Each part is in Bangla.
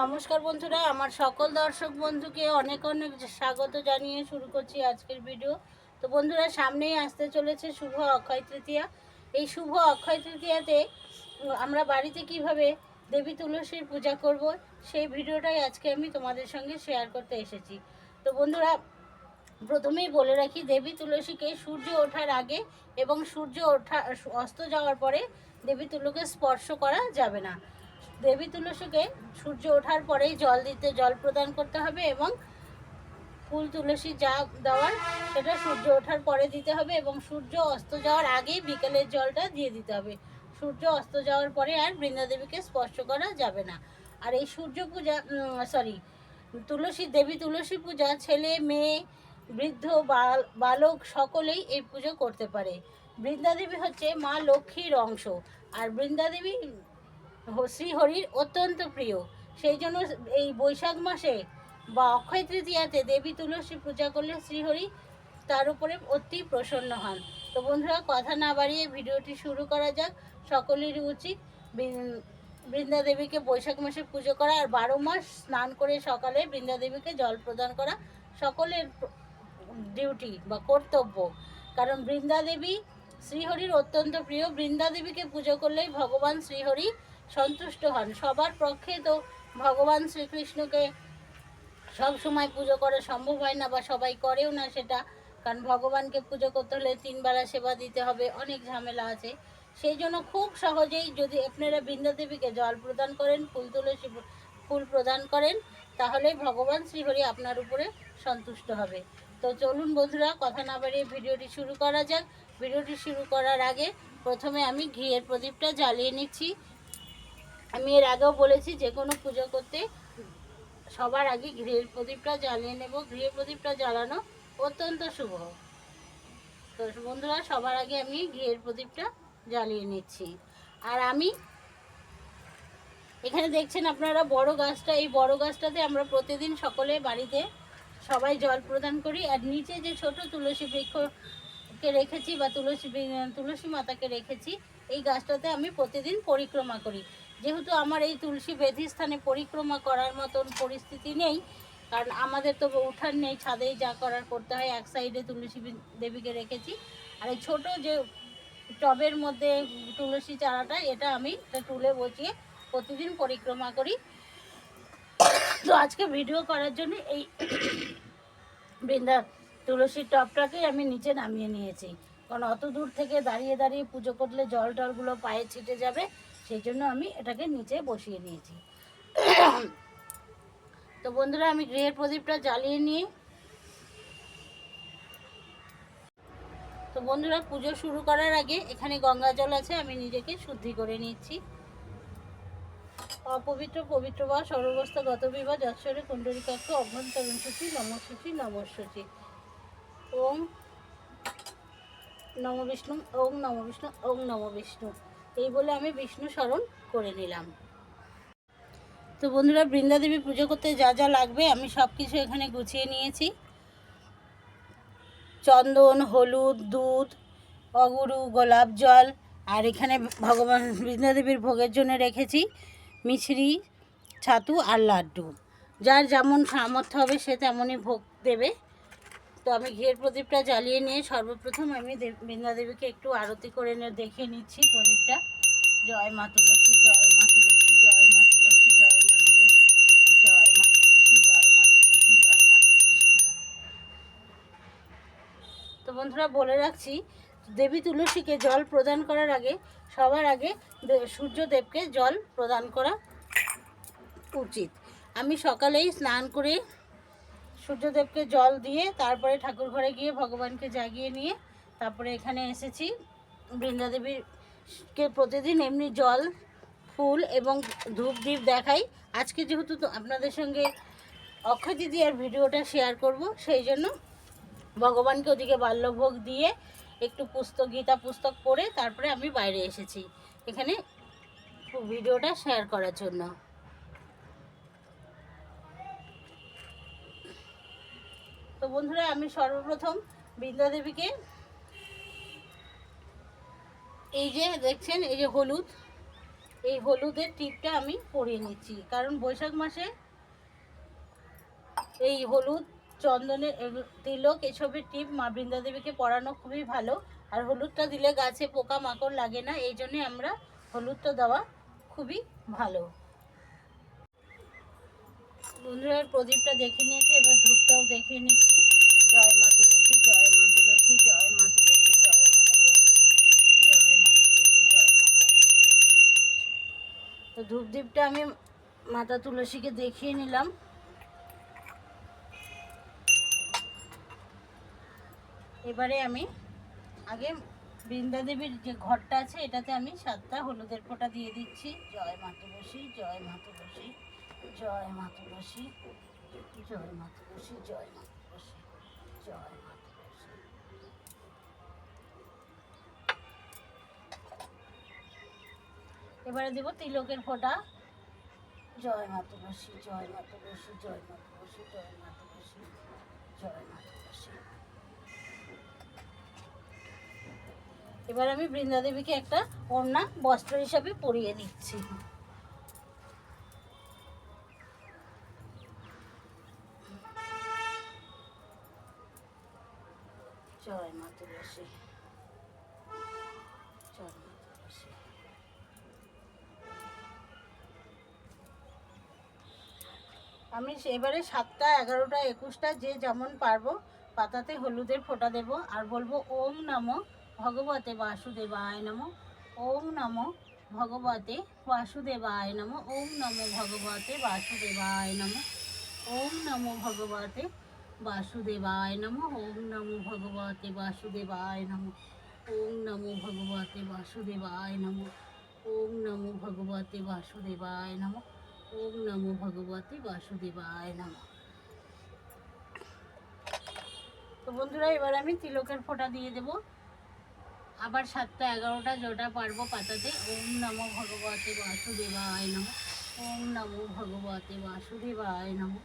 নমস্কার বন্ধুরা, আমার সকল দর্শক বন্ধুকে অনেক অনেক স্বাগত জানিয়ে শুরু করছি আজকের ভিডিও। তো বন্ধুরা, সামনেই আসতে চলেছে শুভ অক্ষয় তৃতীয়া। এই শুভ অক্ষয় তৃতীয়াতে আমরা বাড়িতে কীভাবে দেবী তুলসীর পূজা করব, সেই ভিডিওটাই আজকে আমি তোমাদের সঙ্গে শেয়ার করতে এসেছি। তো বন্ধুরা, প্রথমেই বলে রাখি, দেবী তুলসীকে সূর্য ওঠার আগে এবং সূর্য ওঠা, অস্ত যাওয়ার পরে দেবী তুলুকে স্পর্শ করা যাবে না। দেবী তুলসীকে সূর্য ওঠার পরেই জল দিতে, জল প্রদান করতে হবে এবং ফুল, তুলসী যা দেওয়ার সেটা সূর্য ওঠার পরে দিতে হবে এবং সূর্য অস্ত যাওয়ার আগেই বিকেলের জলটা দিয়ে দিতে হবে। সূর্য অস্ত যাওয়ার পরে আর বৃন্দাদেবীকে স্পর্শ করা যাবে না। আর এই সূর্য পূজা সরি তুলসী, দেবী তুলসী পূজা ছেলে, মেয়ে, বৃদ্ধ, বাল- বালক সকলেই এই পুজো করতে পারে। বৃন্দাদেবী হচ্ছে মা লক্ষ্মীর অংশ। আর বৃন্দাদেবী শ্রীহরির অত্যন্ত প্রিয়। সেই জন্য এই বৈশাখ মাসে বা অক্ষয় তৃতীয়াতে দেবী তুলসী পূজা করলে শ্রীহরি তার উপরে অতি প্রসন্ন হন। তো বন্ধুরা, কথা না বাড়িয়ে ভিডিওটি শুরু করা যাক। সকলেরই উচিত বৃন- বৃন্দা দেবীকে বৈশাখ মাসে পুজো করা আর বারো মাস স্নান করে সকালে বৃন্দা দেবীকে জল প্রদান করা সকলের ডিউটি বা কর্তব্য। কারণ বৃন্দা দেবী শ্রীহরির অত্যন্ত প্রিয়। বৃন্দা দেবীকে পুজো করলেই ভগবান শ্রীহরি সন্তুষ্ট হন। সবার পক্ষে তো ভগবান শ্রীকৃষ্ণকে সব সময় পুজো করা সম্ভব হয় না বা সবাই করেও না সেটা। কারণ ভগবানকে পুজো করতে হলে তিনবেলা সেবা দিতে হবে, অনেক ঝামেলা আছে। সেই জন্য খুব সহজেই যদি আপনারা বৃন্দা দেবীকে জল প্রদান করেন, ফুল তুলসী ফুল প্রদান করেন, তাহলে ভগবান শ্রীহরি আপনার উপরে সন্তুষ্ট হবে। তো চলুন বন্ধুরা, কথা না বাড়িয়ে ভিডিওটি শুরু করা যাক। ভিডিওটি শুরু করার আগে প্রথমে আমি ঘিয়ের প্রদীপটা জ্বালিয়ে নিচ্ছি। আমি এর আগেও বলেছি যে কোনো পুজো করতে সবার আগে গৃহের প্রদীপটা জ্বালিয়ে নেব। গৃহের প্রদীপটা জ্বালানো অত্যন্ত শুভ। তো বন্ধুরা, সবার আগে আমি ঘিয়ের প্রদীপটা জ্বালিয়ে নিচ্ছি। আর আমি, এখানে দেখছেন আপনারা বড় গাছটা, এই বড় গাছটাতে আমরা প্রতিদিন সকলে বাড়িতে সবাই জল প্রদান করি। আর নিচে যে ছোট তুলসী বৃক্ষকে রেখেছি বা তুলসী তুলসী মাতাকে রেখেছি, এই গাছটাতে আমি প্রতিদিন পরিক্রমা করি। যেহেতু আমার এই তুলসী বেধি স্থানে পরিক্রমা করার মতন পরিস্থিতি নেই, কারণ আমাদের তো উঠান নেই, ছাদেই যা করার করতে হয়, এক সাইডে তুলসী দেবীকে রেখেছি। আর এই ছোট যে টবের মধ্যে তুলসী চারাটা, এটা আমি টুলে বসিয়ে প্রতিদিন পরিক্রমা করি। তো আজকে ভিডিও করার জন্য এই বৃন্দা তুলসীর টবটাকে আমি নিচে নামিয়ে নিয়েছি। কারণ অত দূর থেকে দাঁড়িয়ে দাঁড়িয়ে পুজো করলে জল টলগুলো পায়ে ছিটে যাবে। সেই জন্য আমি এটাকে নিচে বসিয়ে নিয়েছি তো বন্ধুরা, আমি গৃহের প্রদীপটা জ্বালিয়ে নিয়ে তো বন্ধুরা, পুজো শুরু করার আগে এখানে গঙ্গা জল আছে, আমি নিজেকে শুদ্ধি করে নিচ্ছি। অপবিত্র, পবিত্র বা সর্বস্থ গত বিবাহ যশ্বরে কুণ্ডলিকাক্ষ অভ্যন্তরণ সূচি নমসূচি নমসূচি ওম নম বিষ্ণু, ওম নম বিষ্ণু, ওম নম বিষ্ণু। এই বলে আমি বিষ্ণু স্মরণ করে নিলাম। তো বন্ধুরা বৃন্দাদেবী পুজো করতে যা যা লাগবে আমি সব কিছু এখানে গুছিয়ে নিয়েছি। চন্দন, হলুদ, দুধ, অগুরু, গোলাপ জল, আর এখানে ভগবান বৃন্দাদেবীর ভোগের জন্য রেখেছি মিছরি, ছাতু আর লাড্ডু। যার যেমন সামর্থ্য হবে সে তেমনই ভোগ দেবে। তো আমি ঘিয়ের প্রদীপটা জ্বালিয়ে নিয়ে সর্বপ্রথম আমি দেব- বৃন্দাদেবীকে একটু আরতি করে নিয়ে দেখিয়ে নিচ্ছি প্রদীপটা। জয় মা তুলসী, জয় মা তুলসী, জয় মা তুলসী, জয় মা তুলসী, জয় মা তুলসী, জয় মা তুলসী, জয় মা তুলসী। তো বন্ধুরা বলে রাখছি, দেবী তুলসীকে জল প্রদান করার আগে, সবার আগে সূর্যদেবকে জল প্রদান করা উচিত। আমি সকালেই স্নান করে সূর্যদেবকে জল দিয়ে তারপরে ঠাকুর ঘরে গিয়ে ভগবানকে জাগিয়ে নিয়ে তারপরে এখানে এসেছি। বৃন্দাদেবীকে প্রতিদিন এমনি জল, ফুল এবং ধূপ দ্বীপ দেখাই। আজকে যেহেতু আপনাদের সঙ্গে অক্ষয় দিদি আর ভিডিওটা শেয়ার করব, সেই জন্য ভগবানকে ওদিকে বাল্যভোগ দিয়ে একটু পুস্তক গীতা পুস্তক পড়ে তারপরে আমি বাইরে এসেছি। এখানে ভিডিওটা শেয়ার করার জন্য। তো বন্ধুরা, আমি সর্বপ্রথম বৃন্দা দেবীকে এই যে দেখছেন, এই যে হলুদ, এই হলুদের টিপটা আমি পরিয়ে নিচ্ছি। কারণ বৈশাখ মাসে এই হলুদ চন্দনের তিলক এসবের টিপ মা বৃন্দা দেবীকে পরানো খুবই ভালো। আর হলুদটা দিলে গাছে পোকা মাকড় লাগে না, এই জন্যে আমরা হলুদটা দেওয়া খুবই ভালো। বন্ধুরা, প্রদীপটা দেখে নিয়েছি, এবার ধূপটাও দেখিয়ে নিচ্ছি। জয় মা তুলসী, জয় মা তুলসী, জয় মা তুলসী, জয় মা তুলসী, জয় মা তুলসী, জয় মা তুলসী। তো ধূপ দীপটা আমি মাতা তুলসীকে দেখিয়ে নিলাম। এবারে আমি আগে বৃন্দা দেবীর যে ঘরটা আছে, এটাতে আমি সাতটা হলুদের ফোঁটা দিয়ে দিচ্ছি। জয় মা তুলসী, জয় মা তুলসী। জয় মা তুলসী জয় মা তুলসী জয় মা তুলসী জয় মা তুলসী এবারে দেব তিলকের ফোঁটা। জয় মা তুলসী জয় মা তুলসী জয় মা তুলসী জয় মা তুলসী জয় মা তুলসী এবার আমি বৃন্দাদেবীকে একটা ওড়না বস্ত্র হিসাবে পরিয়ে দিচ্ছি। জয় মা আমি এবারে সাতটা, এগারোটা, একুশটা, যে যেমন পারব, পাতাতে হলুদের ফোঁটা দেব, আর বলব ওম নমো ভগবতে বাসুদেবায় নমো, ওম নমো ভগবতে বাসুদেবায় নমো, ওম নমো ভগবতে বাসুদেবায় নমো, ওম নমো ভগবতে বাসুদেবায় নমো ওম নমো ভগবতে বাসুদেবায় নমো ওম নমো ভগবতে বাসুদেবায় নমো ওম নমো ভগবতে বাসুদেবায় নমো ওম নমো ভগবতে বাসুদেবায় নমো তো বন্ধুরা এবার আমি তিলকের ফোঁটা দিয়ে দেব। আবার সাতটা এগারোটা যেটা পারব পাতাতে। ওম নমো ভগবতে বাসুদেবায় নমো। ওম নমো ভগবতে বাসুদেবায় নমো।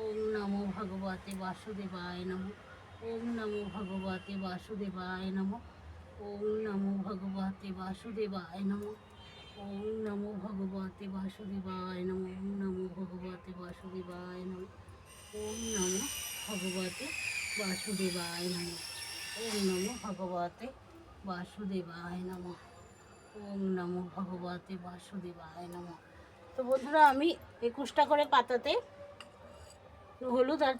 ওম নমো ভগবতে বাসুদেবায় নমো। ওম নমো ভগবতে বাসুদেবায় নমো। ওম নমো ভগবতে বাসুদেবায় নমো। ওম নমো ভগবতে বাসুদেবায় নমো। ওম নমো ভগবতে বাসুদেবায় নমো। ওম নমো ভগবতে বাসুদেবায় নমো। ওম নমো ভগবতে বাসুদেবায় নমো। ওম নমো ভগবতে বাসুদেবায় নমো। তো বন্ধুরা, আমি একুশটা করে পাতাতে হলুদ আর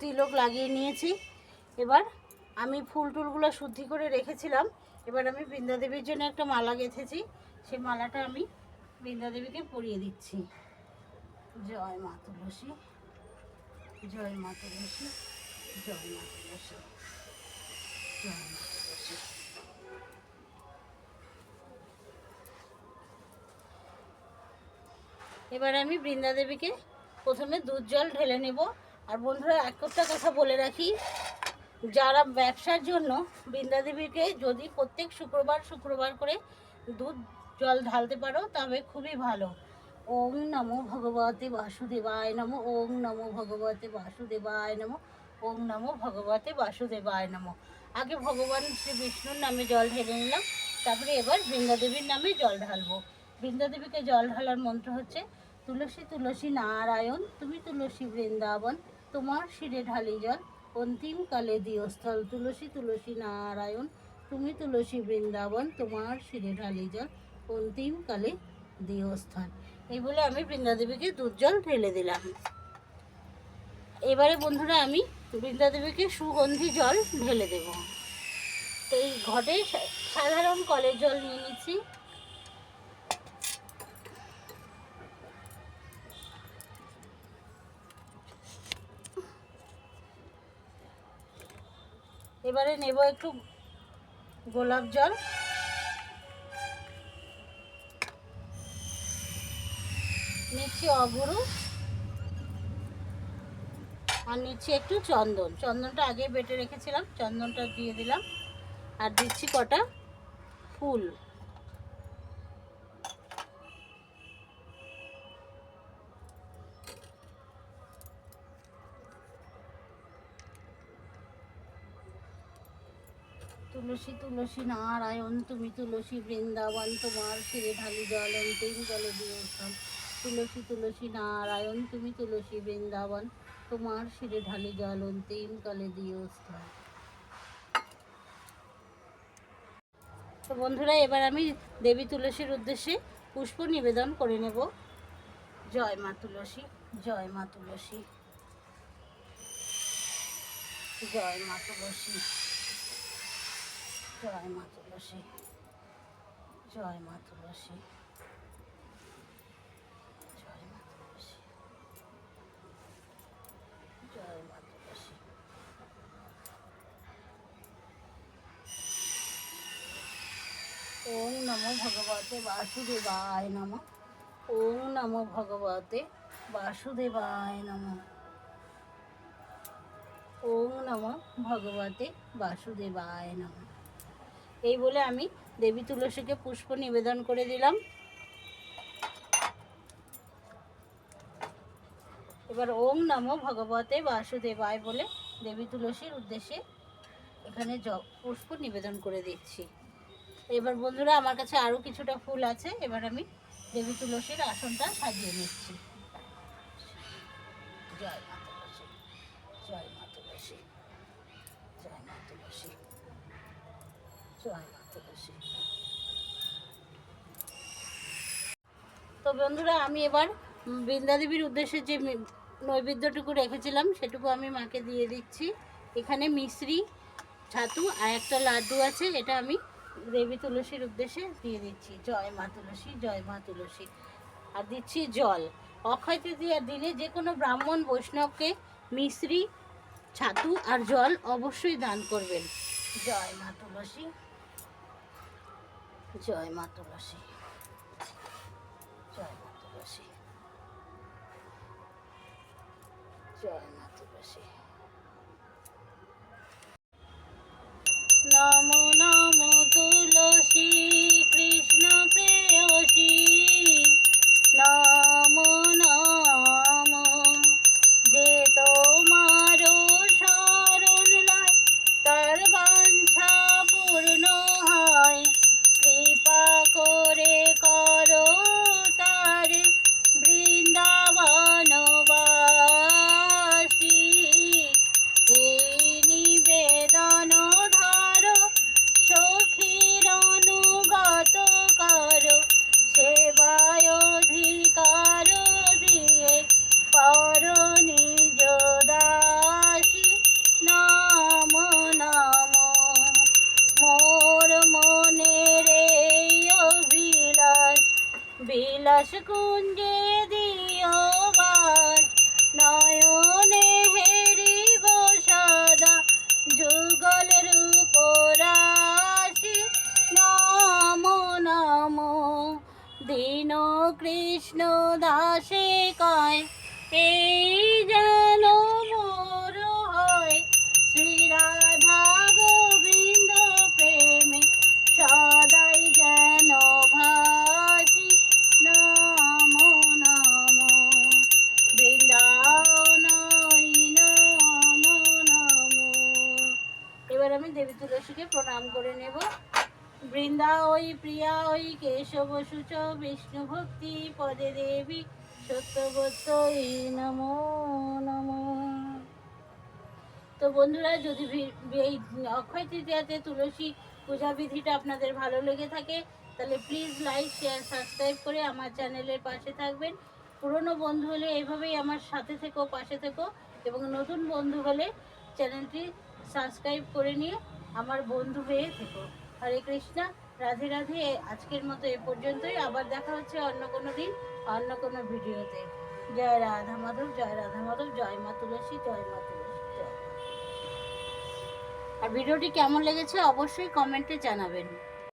তিলক লাগিয়ে নিয়েছি। এবার আমি ফুল টুলগুলো শুদ্ধি করে রেখেছিলাম। এবার আমি বৃন্দাদেবীর জন্য একটা মালা গেঁথেছি। সেই মালাটা আমি বৃন্দাদেবীকে পরিয়ে দিচ্ছি। জয় মা তুলসী, জয় মা তুলসী, জয় মা তুলসী। এবার আমি বৃন্দা দেবীকে প্রথমে দুধ জল ঢেলে নেব। আর বন্ধুরা একটা কথা বলে রাখি, যারা ব্যবসার জন্য বৃন্দা দেবীকে যদি প্রত্যেক শুক্রবার শুক্রবার করে দুধ জল ঢালতে পারো, তবে খুবই ভালো। ওম নমো ভগবতে বাসুদেবায় নমো, ওম নমো ভগবতে বাসুদেবায় নমো, ওম নমো ভগবতে বাসুদেবায় নমো। আগে ভগবান শ্রী বিষ্ণুর নামে জল ঢেলে নিলাম, তারপরে এবার বৃন্দা দেবীর নামে জল ঢালবো। বৃন্দা দেবীকে জল ঢালার মন্ত্র হচ্ছে তুলসী তুলসী নারায়ণ, তুমি তুলসী বৃন্দাবন, তোমার শিরে ঢালি জল, অন্তিম কালে দিয়স্থল, তুলসী তুলসী নারায়ণ, তুমি তুলসী বৃন্দাবন, তোমার শিরে ঢালি জল, অন্তিম কালে দিয়স্থল। এই বলে আমি বৃন্দা দেবীকে দুধ জল ঢেলে দিলাম। এবারে বন্ধুরা আমি বৃন্দাদেবীকে সুগন্ধি জল ঢেলে দেব। তো এই ঘটে সাধারণ কলের জল নিয়ে নিচ্ছি। এবারে নেব একটু গোলাপ জল। নিচ্ছি অগুরু। আর নিচ্ছি একটু চন্দন। চন্দনটা আগে বেটে রেখেছিলাম, চন্দনটা দিয়ে দিলাম। আর দিচ্ছি কটা? ফুল। তুলসী তুলসী নারায়ণ, তুমি তুলসী বৃন্দাবন, তোমার শিরে ঢালি জল, অন্তিম জলে দিয়ে তুলসী তুলসী নারায়ণ, তুমি তুলসী বৃন্দাবন, তোমার শিরে ঢালি জল, অন্তিম কালে দিয়ে উত্তম তো বন্ধুরা, এবার আমি দেবী তুলসীর উদ্দেশ্যে পুষ্প নিবেদন করে নেব। জয় মা তুলসী, জয় মা তুলসী। জয় মা তুলসী। জয় মা তুলসী, জয় মা তুলসী, জয় মা তুলসী ওম নমো ভগবতে বাসুদেবায় নম। ওম নমো ভগবতে বাসুদেবায় নম। ওম নমো ভগবতে বাসুদেবায় নম। এই বলে আমি দেবী তুলসীকে পুষ্প নিবেদন করে দিলাম। এবার ওম নমো ভগবতে বাসুদেবায় বলে দেবী তুলসীর উদ্দেশ্যে এখানে পুষ্প নিবেদন করে দিচ্ছি। এবার বন্ধুরা, আমার কাছে আরও কিছুটা ফুল আছে, এবার আমি দেবী তুলসীর আসনটা সাজিয়ে নিচ্ছি। জয় মা তুলসী, জয় মা তুলসী জয় মা তুলসী তো বন্ধুরা আমি এবার উম, বৃন্দা দেবীর উদ্দেশ্যে যে নৈবেদ্যটুকু রেখেছিলাম সেটুকু আমি মাকে দিয়ে দিচ্ছি। এখানে মিশ্রি ছাতু আর একটা লাড্ডু আছে এটা আমি দেবী তুলসীর উদ্দেশ্যে দিয়ে দিচ্ছি। জয় মা তুলসী জয় মা তুলসী। আর দিচ্ছি জল। অক্ষয় তৃতীয়ার দিনে যে কোনো ব্রাহ্মণ বৈষ্ণবকে মিশ্রি ছাতু আর জল অবশ্যই দান করবেন। জয় মা তুলসী। জয় মা তুলসী। জয় মা তুলসী। জয় দেবী তুলসীকে প্রণাম করে নেব। বৃন্দা ওই প্রিয়া ওই কেশব সূচ বিষ্ণু ভক্তি পদে দেবী সত্যবতই নমো নমো। তো বন্ধুরা, যদি এই অক্ষয় তৃতীয়াতে তুলসী পূজা বিধিটা আপনাদের ভালো লেগে থাকে, তাহলে প্লিজ লাইক শেয়ার সাবস্ক্রাইব করে আমার চ্যানেলের পাশে থাকবেন। পুরনো বন্ধু হলে এভাবেই আমার সাথে থেকো, পাশে থেকো, এবং নতুন বন্ধু হলে চ্যানেলটি সাবস্ক্রাইব করে নিয়ে আমার বন্ধু হয়ে থেকো। হরে কৃষ্ণা, রাধে রাধে, আজকের মতো এ পর্যন্তই। আবার দেখা হচ্ছে অন্য কোনো দিন, অন্য কোনো ভিডিওতে। জয় রাধা মাধব, জয় রাধা মাধব, জয় মা তুলসী, জয় মা তুলসী, জয় আর ভিডিওটি কেমন লেগেছে অবশ্যই কমেন্টে জানাবেন।